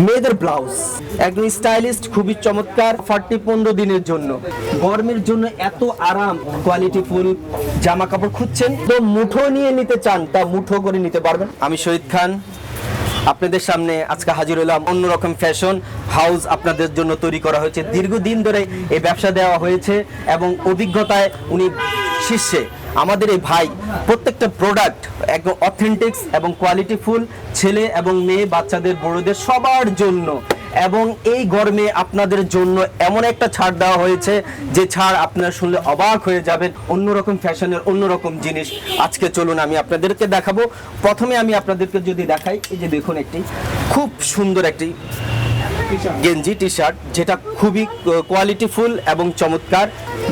মেয়েদের ব্লাউজ একদম স্টাইলিস্ট খুবই চমৎকার ফার্টি পনেরো দিনের জন্য। গরমের জন্য এত আরাম কোয়ালিটি ফুল জামা কাপড় খুঁজছেন। তো মুঠো নিয়ে নিতে চান, তা মুঠো করে নিতে পারবেন। আমি শহীদ খান, আপনাদের সামনে আজকে হাজির হলাম অন্যরকম ফ্যাশন হাউস আপনাদের জন্য তৈরি করা হয়েছে। দীর্ঘদিন ধরে এই ব্যবসা দেওয়া হয়েছে এবং অভিজ্ঞতায় উনি শীর্ষে আমাদের এই ভাই প্রত্যেকটা প্রোডাক্ট একদম অথেন্টিক্স এবং কোয়ালিটি ফুল ছেলে এবং মেয়ে, বাচ্চাদের, বড়দের সবার জন্য। এবং এই গরমে আপনাদের জন্য এমন একটা ছাড় দেওয়া হয়েছে যে ছাড় আপনারা শুনলে অবাক হয়ে যাবেন। অন্যরকম ফ্যাশনের অন্যরকম জিনিস। আজকে চলুন আমি আপনাদেরকে দেখাবো। প্রথমে আমি আপনাদেরকে যদি দেখাই, এই যে দেখুন একটি খুব সুন্দর একটি গেঞ্জি টি শার্ট যেটা খুবই কোয়ালিটিফুল এবং চমৎকার।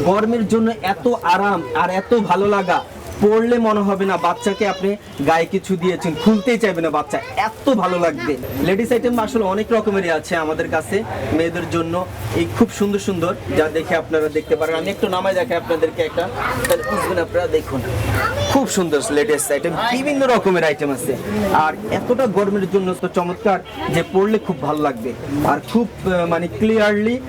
গরমের জন্য এত আরাম আর এত ভালো লাগা। পরলে মনে হবে না বাচ্চাকে আপনি গায়ে কিছু দিয়েছেন খুলতেই চাইবে না বাচ্চা। এত ভালো লাগবে। লেডিস আইটেম আসলে অনেক রকমেরই আছে আমাদের কাছে মেয়েদের জন্য। এই খুব সুন্দর সুন্দর, যা দেখে আপনারা দেখতে পারেন। আমি একটু নামায় দেখাই আপনাদেরকে একটা। বুঝবেন আপনারা, দেখুন। খুব সুন্দর লেটেস্ট আইটেম বিভিন্ন রকমের আইটেম আছে। আর এতটা গরমের জন্য তো চমৎকার যে পরলে খুব ভালো লাগবে। আর খুব মানে ক্লিয়ারলি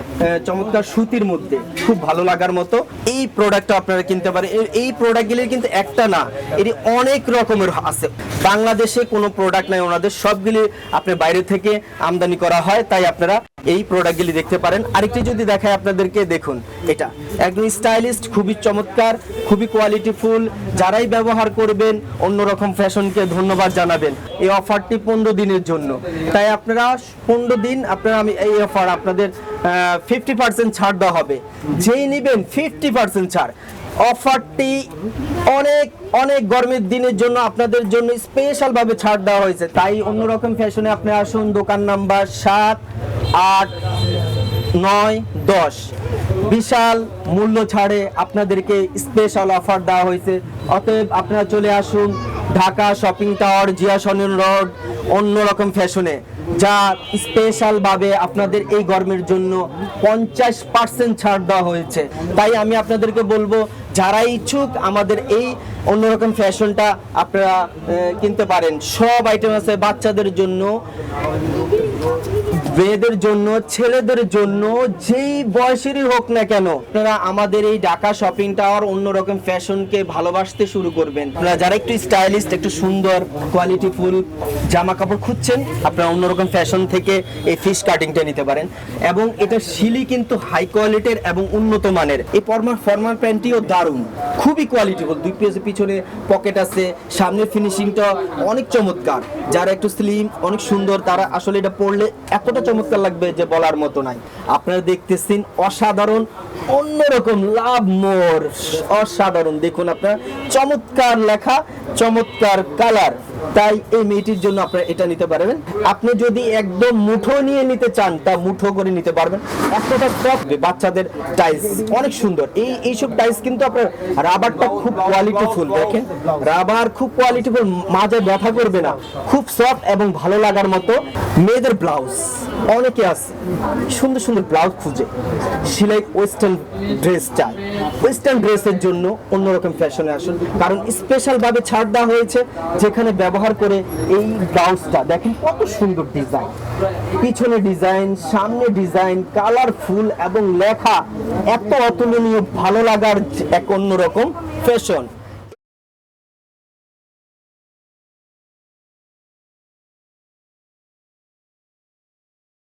চমৎকার সুতির মধ্যে, খুব ভালো লাগার মতো এই প্রোডাক্টটা আপনারা কিনতে পারেন। এই- এই প্রোডাক্টগুলির কিন্তু একটা না, এটি অনেক রকমের আছে। বাংলাদেশে কোনো প্রোডাক্ট নাই, ওনাদের সবগুলি আপনি বাইরে থেকে আমদানি করা হয়, তাই আপনারা এই প্রোডাক্টগুলি দেখতে পারেন। আরেকটি যদি দেখায় আপনাদেরকে, দেখুন, এটা একদম স্টাইলিস্ট খুবই চমৎকার, খুবই কোয়ালিটিফুল যারাই ব্যবহার করবেন, অন্যরকম ফ্যাশনকে ধন্যবাদ জানাবেন এই অফারটি পনেরো দিনের জন্য। তাই আপনারা পনেরো দিন, আপনারা আমি এই অফার আপনাদের ফিফটি পার্সেন্ট ছাড় দেওয়া হবে। যেই নেবেন ফিফটি পার্সেন্ট ছাড়। অফারটি অনেক অনেক গরমের দিনের জন্য আপনাদের জন্য স্পেশাল ভাবে ছাড় দেওয়া হয়েছে। তাই অন্যরকম ফ্যাশনে আপনি আসুন, দোকান নাম্বার সাত, আট, নয়, দশ। বিশাল মূল্য ছাড়ে আপনাদেরকে স্পেশাল অফার দেওয়া হয়েছে। অতএব আপনারা চলে আসুন ঢাকা শপিং টাওয়ার জিয়া সনিন রোড অন্যরকম ফ্যাশনে যা স্পেশাল ভাবে আপনাদের এই গরমের জন্য পঞ্চাশ পার্সেন্ট ছাড় দেওয়া হয়েছে। তাই আমি আপনাদেরকে বলব, যারা ইচ্ছুক আমাদের এই অন্যরকম ফ্যাশনটা আপনারা কিনতে পারেন। সব আইটেম আছে বাচ্চাদের জন্য। মেয়েদের জন্য, ছেলেদের জন্য, যেই বয়সেরই হোক না কেন, আপনারা আমাদের এই ঢাকা শপিং টাওয়ার অন্যরকম ফ্যাশনকে ভালোবাসতে শুরু করবেন। আপনারা যারা একটু স্টাইলিস্ট একটু সুন্দর কোয়ালিটি ফুল জামা কাপড় খুঁজছেন, আপনারা অন্যরকম ফ্যাশন থেকে এই ফিশ কাটিংটা নিতে পারেন। এবং এটা শিলি কিন্তু হাই কোয়ালিটির এবং উন্নত মানের। এই ফর্মার ফর্মার প্যান্টটিও দারুণ। খুবই কোয়ালিটি কোয়ালিটিফুল দুই পেজে পিছনে পকেট আছে, সামনের ফিনিশিংটা অনেক চমৎকার। যারা একটু স্লিম অনেক সুন্দর, তারা আসলে এটা পরলে এতটা চমৎকার লাগবে যে বলার মতো নাই। আপনারা দেখতেছেন অসাধারণ অন্যরকম লাভ মোর। অসাধারণ। দেখুন আপনার চমৎকার লেখা, চমৎকার কালার। তাই এই মেয়েটির জন্য আপনারা এটা নিতে পারবেন। আপনি যদি একদম মুঠো নিয়ে নিতে চান, তা মুঠো করে নিতে পারবেন। এতটা সফট বাচ্চাদের টাইলস অনেক সুন্দর। এই, এইসব টাইলস কিন্তু আপনার রাবারটা খুব কোয়ালিটিফুল দেখেন। রাবার খুব কোয়ালিটিফুল মাঝে ব্যথা করবে না। খুব সফট এবং ভালো লাগার মতো মেয়েদের ব্লাউজ অনেকে আছে, সুন্দর সুন্দর ব্লাউজ খুঁজে। সেলাই ওয়েস্টার্ন ড্রেস চাই। ওয়েস্টার্ন ড্রেসের জন্য অন্যরকম ফ্যাশনে আসুন। কারণ স্পেশালভাবে ছাড় দেওয়া হয়েছে, যেখানে ব্যবহার করে এই ব্লাউজটা দেখেন কত সুন্দর ডিজাইন পিছনে ডিজাইন সামনে ডিজাইন কালারফুল এবং লেখা। এত অতুলনীয়, ভালো লাগার এক অন্যরকম ফ্যাশন